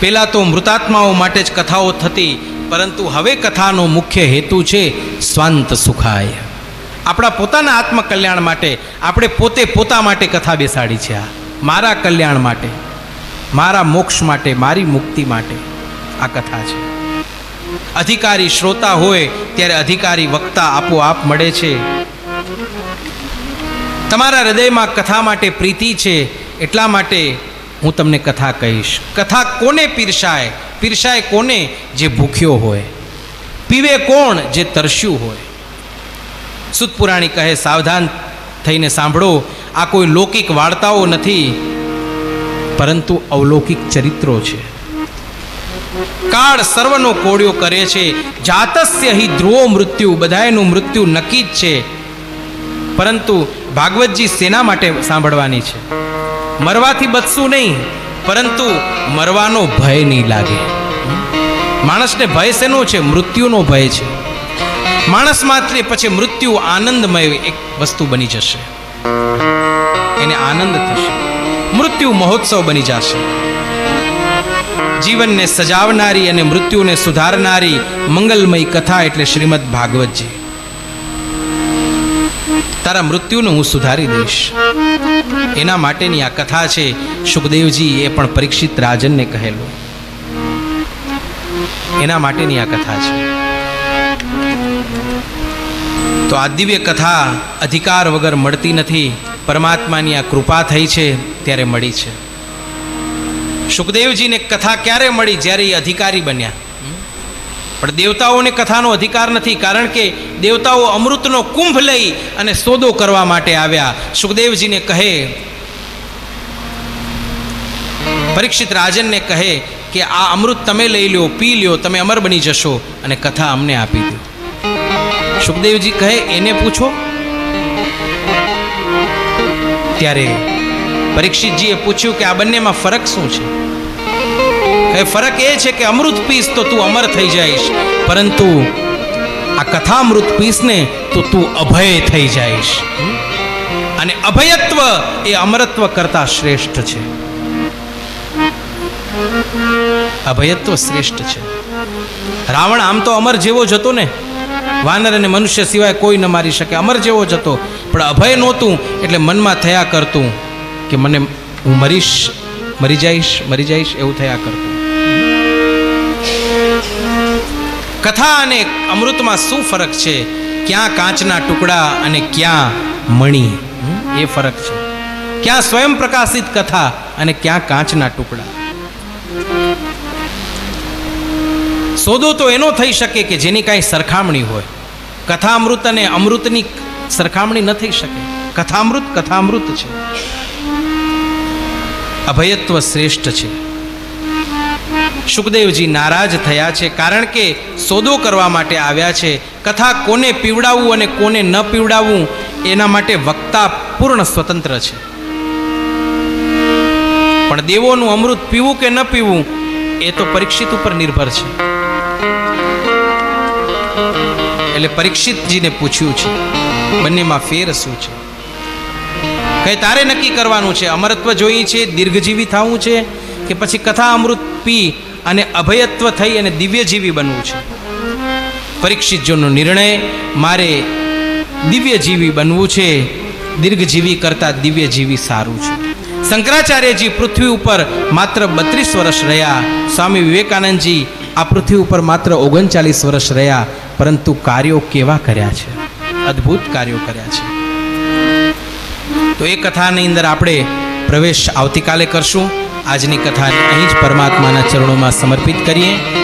પહેલાં તો મૃતાત્માઓ માટે જ કથાઓ થતી, પરંતુ હવે કથાનો મુખ્ય હેતુ છે સ્વાંત સુખાય. આપણા પોતાના આત્મકલ્યાણ માટે, આપણે પોતે પોતા માટે કથા બેસાડી છે આ. મારા કલ્યાણ માટે, મારા મોક્ષ માટે, મારી મુક્તિ માટે આ કથા છે. અધિકારી શ્રોતા હોય, ત્યારે અધિકારી વક્તા આપોઆપ મળે છે. તમારા હૃદયમાં કથા માટે પ્રીતિ છે, એટલા માટે હું તમને કથા કહીશ. કથા કોને પીરસાય? પીરસાય કોને? જે ભૂખ્યો હોય. પીવે કોણ? જે તરસ્યું હોય. સુતપુરાણી કહે, સાવધાન થઈને સાંભળો, આ કોઈ લૌકિક વાર્તાઓ નથી, પરંતુ અવલૌકિક ચરિત્રો છે. કાળ સર્વનો કોળિયો કરે છે, જાતસ્ય હિ ધ્રુવો મૃત્યુ, બધાયનું મૃત્યુ નક્કી જ છે, પરંતુ ભાગવતજી સેના માટે સાંભળવાની છે. મરવાથી બચશું નહીં, પરંતુ મરવાનો ભય નહીં લાગે. માણસને ભય શેનો છે? મૃત્યુનો ભય છે. માણસ માત્ર પછી મૃત્યુ આનંદમય એક વસ્તુ બની જશે. એને આનંદ થશે. મૃત્યુ મહોત્સવ બની જશે. જીવનને સજાવનારી અને મૃત્યુને સુધારનારી મંગલમય કથા એટલે શ્રીમદ ભાગવતજી. તારા મૃત્યુને હું સુધારી દઈશ. એના માટેની આ કથા છે. સુખદેવજી એ પણ પરીક્ષિત રાજનને કહેલું. એના માટેની આ કથા છે. તો આ દિવ્ય કથા અધિકાર વગર મળતી નથી. પરમાત્માની આ કૃપા થઈ છે, ત્યારે મળી છે. સુખદેવજીને કથા ક્યારે મળી? જ્યારે એ અધિકારી બન્યા. પણ દેવતાઓને કથાનો અધિકાર નથી, કારણ કે દેવતાઓ અમૃતનો કુંભ લઈ અને સોદો કરવા માટે આવ્યા. સુખદેવજીને કહે, પરીક્ષિત રાજનને કહે કે, આ અમૃત તમે લઈ લ્યો, પી લ્યો, તમે અમર બની જશો. અને કથા અમને આપી દો. સુખદેવજી કહે, એને પૂછો. ત્યારે પરીક્ષિતજીએ પૂછ્યું કે, આ બંનેમાં ફરક શું છે? કહે ફરક એ છે કે અમૃત પીસ તો તું અમર થઈ જઈશ, પરંતુ આ કથા અમૃત પીસ ને તો તું અભય થઈ જઈશ. અને અભયત્વ એ અમરત્વ કરતા શ્રેષ્ઠ છે. અભયત્વ શ્રેષ્ઠ છે. રાવણ આમ તો અમર જેવો જ હતો ને? વાનર અને મનુષ્ય સિવાય કોઈ ન મારી શકે. અમર જેવો જ હતો. પણ અભય નહોતું, એટલે મનમાં થયા કરતું કે મને હું મરીશ, મરી જઈશ મરી જઈશ, એવું થયા કરતું. કથા અને અમૃતમાં શું ફરક છે? ક્યાં કાચના ટુકડા અને ક્યાં મણી? એ ફરક છે. ક્યાં સ્વયં પ્રકાશિત કથા અને ક્યાં કાચના ટુકડા? સોદો તો એનો થઈ શકે કે જેની કાંઈ સરખામણી હોય. કથામૃત અને અમૃતની સરખામણી ન થઈ શકે. કથામૃત કથામૃત છે. અભયત્વ શ્રેષ્ઠ છે. સુખદેવજી નારાજ થયા છે કારણ કે સોદો કરવા માટે આવ્યા છે. કથા કોને પીવડાવવું અને કોને ન પીવડાવવું એના માટે વક્તા પૂર્ણ સ્વતંત્ર છે. પણ દેવોનું અમૃત પીવું કે ન પીવું એ તો પરીક્ષિત ઉપર નિર્ભર છે. એટલે પરીક્ષિતજીને પૂછ્યું છે, બંનેમાં ફેર શું છે? કઈ તારે નક્કી કરવાનું છે? અમરત્વ જોઈએ છે, દીર્ઘજીવી થવું છે કે પછી કથા અમૃત પી અને અભયત્વ થઈ અને દિવ્યજીવી બનવું છે. પરીક્ષિતજીનો નિર્ણય, મારે દિવ્યજીવી બનવું છે, દીર્ઘજીવી કરતાં દિવ્યજીવી સારું છે. શંકરાચાર્યજી પૃથ્વી ઉપર માત્ર બત્રીસ વર્ષ રહ્યા, સ્વામી વિવેકાનંદજી આ પૃથ્વી ઉપર માત્ર ઓગણચાલીસ વર્ષ રહ્યા, પરંતુ કાર્યો કેવા કર્યા છે? અદ્ભુત કાર્યો કર્યા છે. તો એ કથાની અંદર આપણે પ્રવેશ આવતીકાલે કરશું. આજની કથાને અહીં જ પરમાત્માના ચરણોમાં સમર્પિત કરીએ.